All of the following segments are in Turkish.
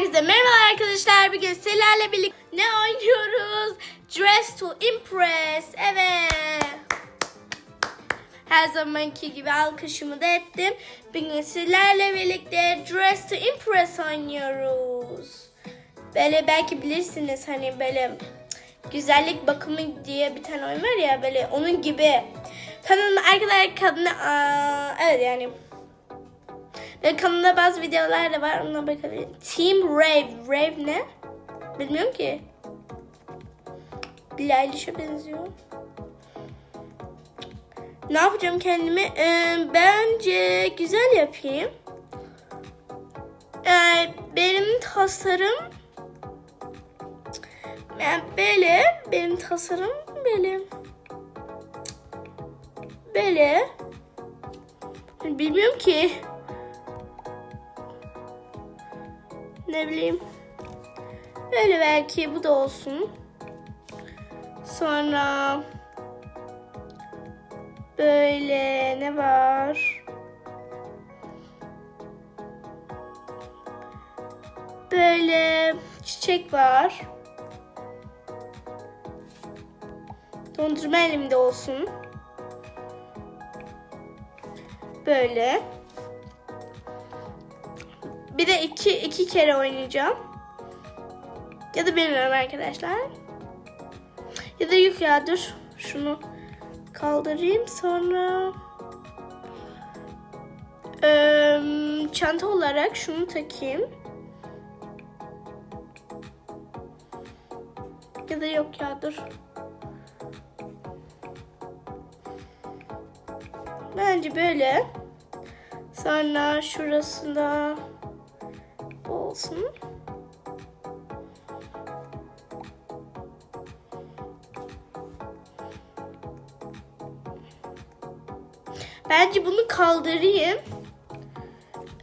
Herkese merhaba arkadaşlar. Bugün sizlerle birlikte ne oynuyoruz? Dress to Impress. Evet. Her zamanki gibi alkışımı da ettim. Bugün sizlerle birlikte Dress to Impress oynuyoruz. Böyle belki bilirsiniz hani böyle güzellik bakımı diye bir tane oyun var ya böyle onun gibi. Kanalıma arkadaşlar kadına aa, evet yani ve kanalda bazı videolar da var. Ona bakabilirim. Team Rave. Rave ne? Bilmiyorum ki. Billie Eilish'e benziyor. Ne yapacağım kendimi? Ee, bence güzel yapayım. Ee, benim tasarım yani böyle benim tasarım böyle böyle bilmiyorum ki. Ne bileyim. Böyle belki bu da olsun. Sonra böyle ne var? Böyle çiçek var. Dondurma elimde olsun. Böyle. Bir de iki, iki kere oynayacağım. Ya da bilmiyorum arkadaşlar. Ya da yok ya dur. Şunu kaldırayım sonra Eee, çanta olarak şunu takayım. Ya da yok ya dur. Bence böyle. Sonra şurasında olsun. Bence bunu kaldırayım.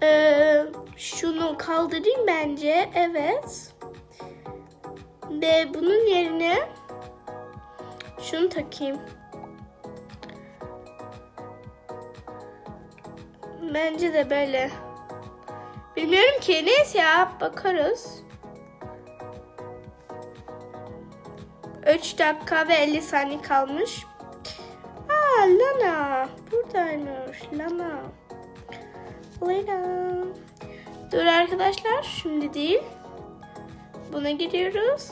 Ee, şunu kaldırayım bence. Evet. Ve bunun yerine şunu takayım. Bence de böyle. Bilmiyorum ki. Neyse ya bakarız. 3 dakika ve 50 saniye kalmış. Aa Lana. Buradaymış Lana. Lana. Dur arkadaşlar. Şimdi değil. Buna giriyoruz.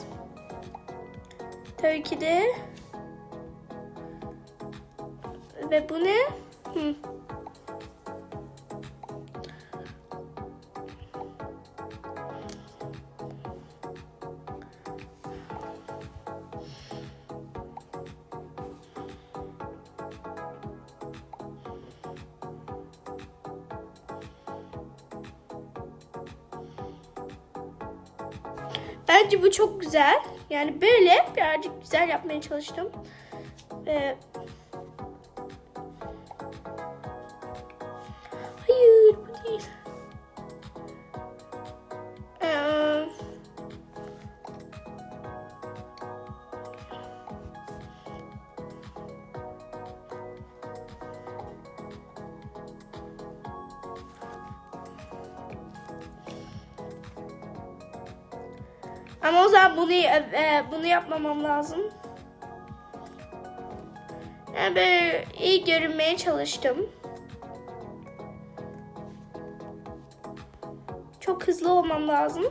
Tabii ki de. Ve bu ne? Hı. Bence bu çok güzel. Yani böyle birazcık güzel yapmaya çalıştım. Ee, Ama o zaman bunu e, e, bunu yapmamam lazım. Yani böyle iyi görünmeye çalıştım. Çok hızlı olmam lazım.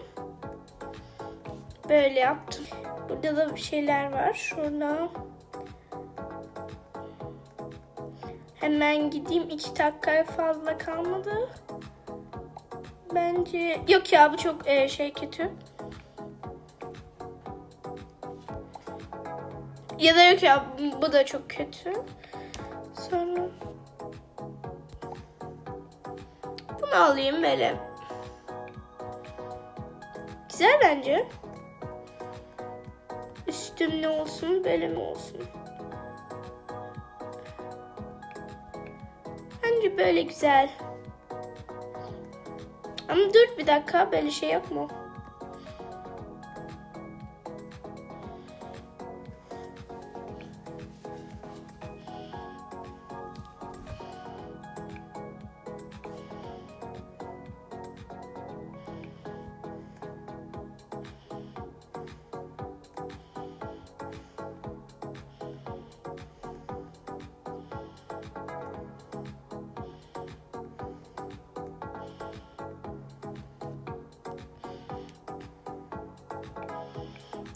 Böyle yaptım. Burada da bir şeyler var. Şurada. Hemen gideyim. iki dakika fazla kalmadı. Bence yok ya bu çok e, şey kötü. Ya da yok ya bu da çok kötü. Sonra bunu alayım böyle. Güzel bence. Üstüm ne olsun böyle mi olsun? Bence böyle güzel. Ama dur bir dakika böyle şey yok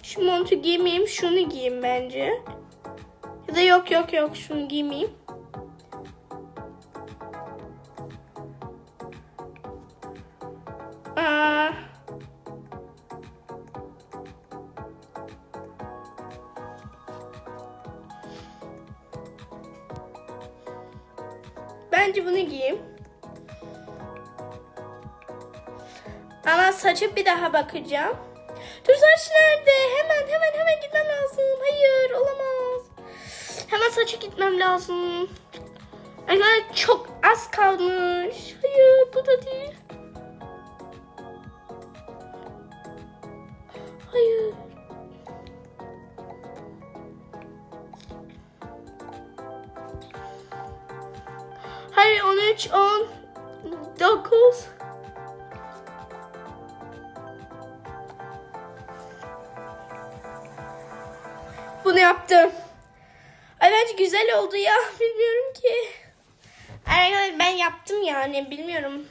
Şu montu giymeyeyim, şunu giyeyim bence. Ya da yok yok yok şunu giymeyeyim. Aa. Bence bunu giyeyim. Ama saçı bir daha bakacağım. Saç nerede? Hemen hemen hemen gitmem lazım. Hayır olamaz. Hemen saça gitmem lazım. Arkadaşlar çok az kalmış. Hayır bu da değil. Hayır. Hayır 13, 10, 9. yaptım. Bence güzel oldu ya. Bilmiyorum ki. Arkadaşlar ben yaptım yani. Bilmiyorum.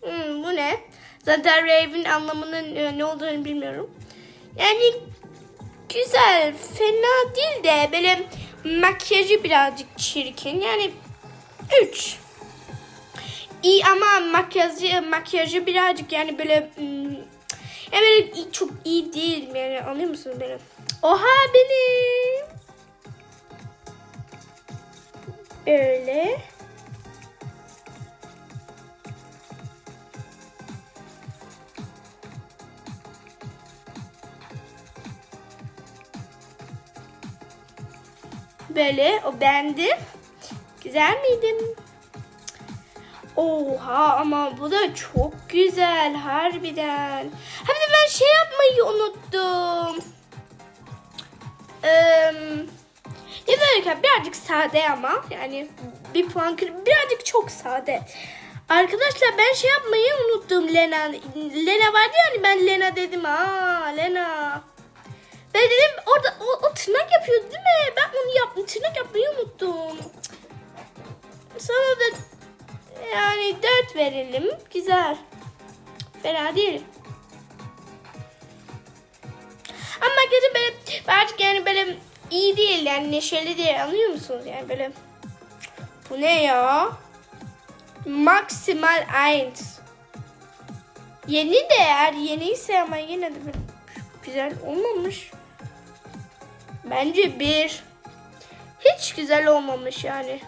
Hmm, bu ne? Zaten Raven anlamının e, ne olduğunu bilmiyorum. Yani güzel. Fena değil de böyle makyajı birazcık çirkin. Yani 3. İyi ama makyajı makyajı birazcık yani böyle hmm, yani böyle çok iyi değil yani anlıyor musun beni? Oha benim. Böyle. Böyle o beğendim. Güzel miydim? Oha ama bu da çok güzel harbiden. Hem de ben şey yapmayı unuttum. Da arkadaşlar birazcık sade ama yani bir puan birazcık çok sade. Arkadaşlar ben şey yapmayı unuttum Lena. Lena vardı yani ben Lena dedim. Aa Lena. Ben dedim orada o, o tırnak yapıyor değil mi? Ben onu yaptım. Tırnak yapmayı unuttum. Sana da yani 4 verelim. Güzel. Fena değil. Ama makyajı böyle birazcık yani böyle iyi değil yani neşeli değil anlıyor musunuz yani böyle. Bu ne ya? Maximal 1. Yeni de eğer yeniyse ama yine de güzel olmamış. Bence bir. Hiç güzel olmamış yani.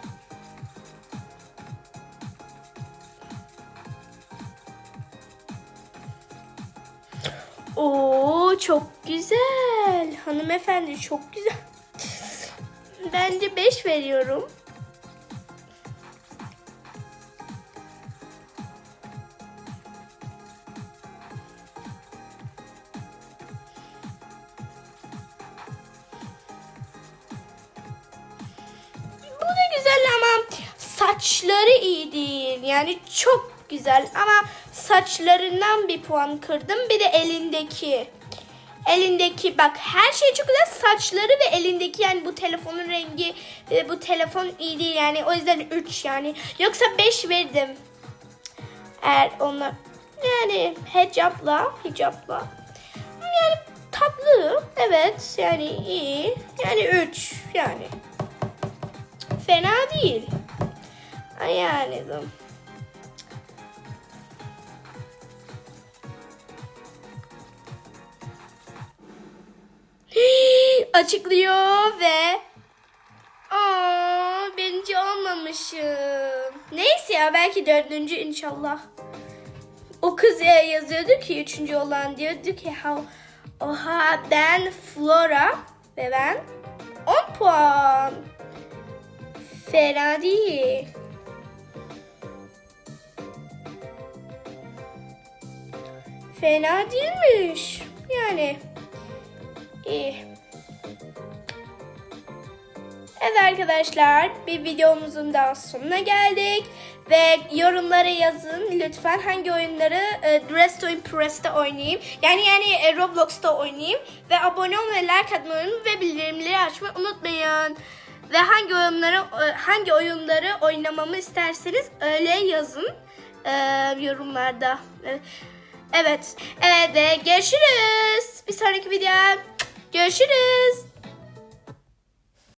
Oo çok güzel. Hanımefendi çok güzel. Bence 5 veriyorum. Bu da güzel ama saçları iyi değil. Yani çok güzel ama saçlarından bir puan kırdım. Bir de elindeki. Elindeki bak her şey çok güzel. Saçları ve elindeki yani bu telefonun rengi ve bu telefon iyi değil yani. O yüzden 3 yani. Yoksa 5 verdim. Eğer onlar yani hicapla hicapla yani tatlı evet yani iyi yani 3 yani fena değil. Yani açıklıyor ve Aa, birinci olmamışım. Neyse ya belki dördüncü inşallah. O kız ya yazıyordu ki üçüncü olan diyordu ki Oha ben Flora ve ben 10 puan. Fena değil. Fena değilmiş. Yani iyi. Evet arkadaşlar bir videomuzun daha sonuna geldik. Ve yorumlara yazın lütfen hangi oyunları e, Dress to Impress'te oynayayım. Yani yani e, Roblox'ta oynayayım. Ve abone olmayı, like atmayı ve bildirimleri açmayı unutmayın. Ve hangi oyunları e, hangi oyunları oynamamı isterseniz öyle yazın e, yorumlarda. E, Evet. Evet ve görüşürüz. Bir sonraki videoya Görüşürüz.